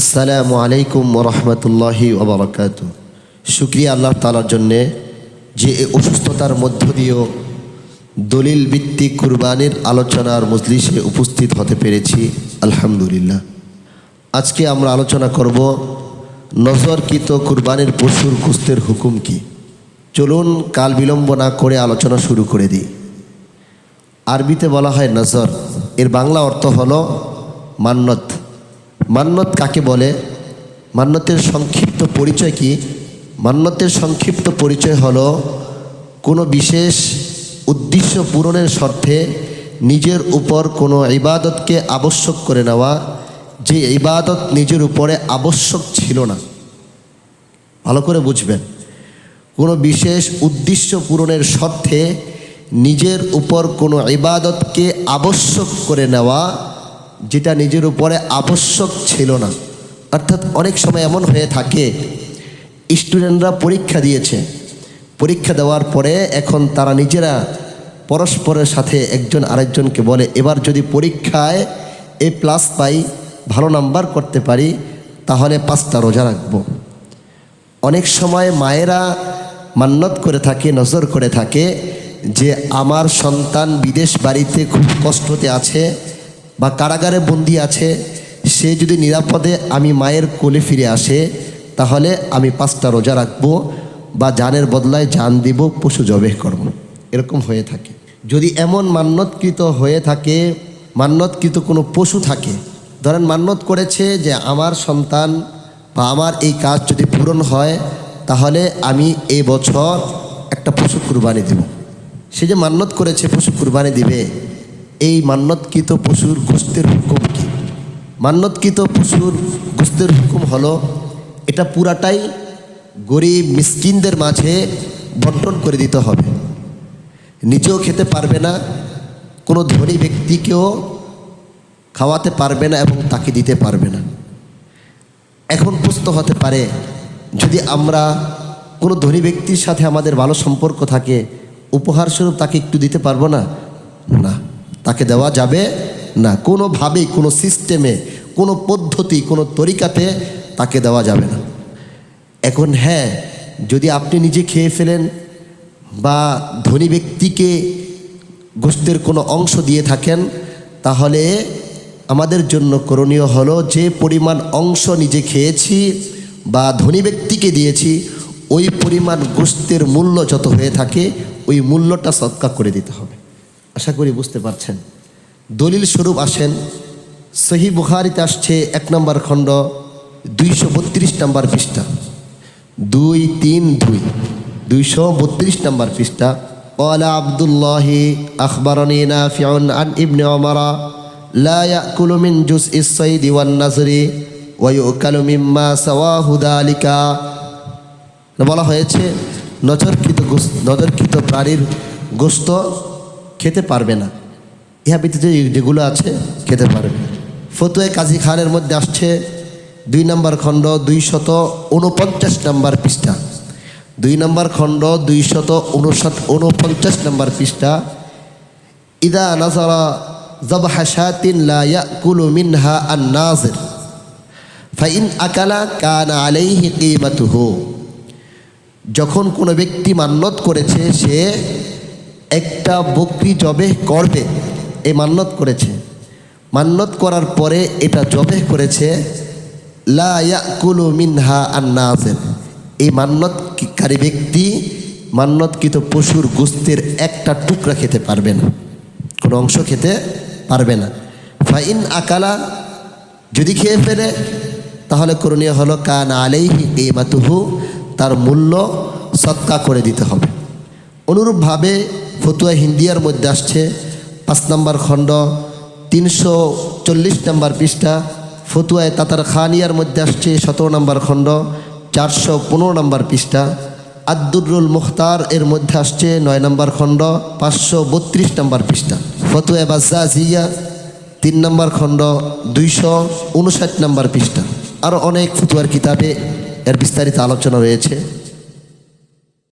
আসসালামু আলাইকুম রহমতুল্লাহি ওবরাকাত শুক্রিয়া আল্লাহ তালার জন্যে যে অসুস্থতার মধ্য দিয়েও দলিল ভিত্তিক কুরবানির আলোচনার মজলিসে উপস্থিত হতে পেরেছি, আলহামদুলিল্লাহ। আজকে আমরা আলোচনা করব নজরকৃত কুরবানির পশুর কুস্তের হুকুম কি। চলুন কাল বিলম্ব না করে আলোচনা শুরু করে দিই। আরবিতে বলা হয় নজর, এর বাংলা অর্থ হলো মান্নত। মান্নত কাকে বলে? মান্নতের সংক্ষিপ্ত পরিচয় কি? মান্নতের সংক্ষিপ্ত পরিচয় হল কোনো বিশেষ উদ্দেশ্য পূরণের স্বার্থে নিজের উপর কোনো ইবাদতকে আবশ্যক করে নেওয়া, যে ইবাদত নিজের উপরে আবশ্যক ছিল না। ভালো করে বুঝবেন। কোনো বিশেষ উদ্দেশ্য পূরণের স্বার্থে নিজের উপর কোনো ইবাদতকে আবশ্যক করে নেওয়া যেটা নিজের উপরে আবশ্যক ছিল না। অর্থাৎ অনেক সময় এমন হয়ে থাকে, স্টুডেন্টরা পরীক্ষা দিয়েছে। পরীক্ষা দেওয়ার পরে এখন তারা নিজেরা পরস্পরের সাথে একজন আরেকজনকে বলে, এবার যদি পরীক্ষায় এ প্লাস পাই, ভালো নাম্বার করতে পারি, তাহলে পাঁচটা রোজা রাখব। অনেক সময় মায়েরা মান্নত করে থাকে, নজর করে থাকে যে, আমার সন্তান বিদেশ বাড়িতে খুব কষ্টতে আছে বা কারাগারে বন্দি আছে, সে যদি নিরাপদে আমি মায়ের কোলে ফিরে আসে, তাহলে আমি পাঁচটা রোজা রাখব বা জানের বদলায় জান দিব, পশু জবেহ করব। এরকম হয়ে থাকে। যদি এমন মান্যতকৃত হয়ে থাকে, মান্যতকৃত কোনো পশু থাকে, ধরেন মান্যত করেছে যে আমার সন্তান বা আমার এই কাজ যদি পূরণ হয়, তাহলে আমি এই বছর একটা পশু কুরবানি দেব। সে যে মান্যত করেছে, পশু কুরবানি দিবে এই মান্যতকৃত পশুর গোস্তের হুকুম কি? মান্যতকৃত পশুর গোস্তের হুকুম হলো, এটা পুরাটাই গরিব মিসকিনদের মাঝে বন্টন করে দিতে হবে। নিজেও খেতে পারবে না, কোনো ধনী ব্যক্তিকেও খাওয়াতে পারবে না এবং তাকে দিতে পারবে না। এখন প্রশ্ন হতে পারে, যদি আমরা কোনো ধনী ব্যক্তির সাথে আমাদের ভালো সম্পর্ক থাকে, উপহারস্বরূপ তাকে একটু দিতে পারব না? না। তাকে দেওয়া যাবে না। কোনোভাবেই, কোনো সিস্টেমে কোনো পদ্ধতি, কোনো তরিকাতে তাকে দেওয়া যাবে না। এখন হ্যাঁ যদি আপনি নিজে খেয়ে ফেলেন বা ধনী ব্যক্তিকে গোষ্ঠের কোনো অংশ দিয়ে থাকেন, তাহলে আমাদের জন্য করণীয় হলো যে পরিমাণ অংশ নিজে খেয়েছি বা ধনী ব্যক্তিকে দিয়েছি, ওই পরিমাণ গোস্তের মূল্য যত হয়ে থাকে, ওই মূল্যটা সৎকা করে দিতে হবে। আশা করি বুঝতে পারছেন দলিল স্বরূপ আসেন সহি বুখারিতে আসছে এক নম্বর খণ্ড দুইশো বত্রিশ নম্বর পৃষ্ঠা দুই তিন দুই দুইশো বত্রিশ নম্বর পৃষ্ঠা قال عبد الله أخبرني نافع عن ابن عمر لا يأكل من جزء الصيد والنزر ويؤكل مما سواه ذلك বলা হয়েছে নজরকৃত গোস নজরকৃত প্রাণীর গোস্ত খেতে পারবে না। ইহা ব্যতীত যেগুলো আছে, খেতে পারবে ফতুয়ে কাজী খানের মধ্যে আসছে দুই নম্বর খণ্ড দুই শত উনপঞ্চাশ নম্বর পৃষ্ঠা। দুই নম্বর খণ্ড দুই শত উনষাট উনপঞ্চাশ নম্বর পৃষ্ঠা। ইদা নাজারা জবহাসাতিন লা ইয়াকুলু মিনহা আন নাজির। ফাইন আকালা কান আলাইহি কিমাতুহু। যখন কোনো ব্যক্তি মান্যত করেছে, সে একটা বকরি জবে করবে, এ মান্যত করেছে। মান্যত করার পরে এটা জবে করেছে, লা ইয়াকুলু মিনহা আন নাজির এই মান্যতকারী ব্যক্তি মান্যতকৃত পশুর গোস্তের একটা টুকরা খেতে পারবে না, কোনো অংশ খেতে পারবে না। ফাইন আকালা, যদি খেয়ে ফেলে, তাহলে করণীয় হলো, কান আলাইহি কিমাতুহু তার মূল্য সৎকা করে দিতে হবে। অনুরূপভাবে ফতুয়া হিন্দিয়ার মধ্যে আসছে। পাঁচ নম্বর খণ্ড, তিনশো চল্লিশ নম্বর পৃষ্ঠা। ফতুয়ায় তাতার খানিয়ার মধ্যে আসছে সতেরো নম্বর খণ্ড, চারশো পনেরো নম্বর পৃষ্ঠা। আব্দুরুল মুখতার এর মধ্যে আসছে নয় নম্বর খণ্ড, পাঁচশো বত্রিশ নম্বর পৃষ্ঠা। ফতুয়া বাজা জিয়া তিন নম্বর খণ্ড, দুইশো উনষাট নম্বর পৃষ্ঠা। আরও অনেক ফতুয়ার কিতাবে এর বিস্তারিত আলোচনা রয়েছে।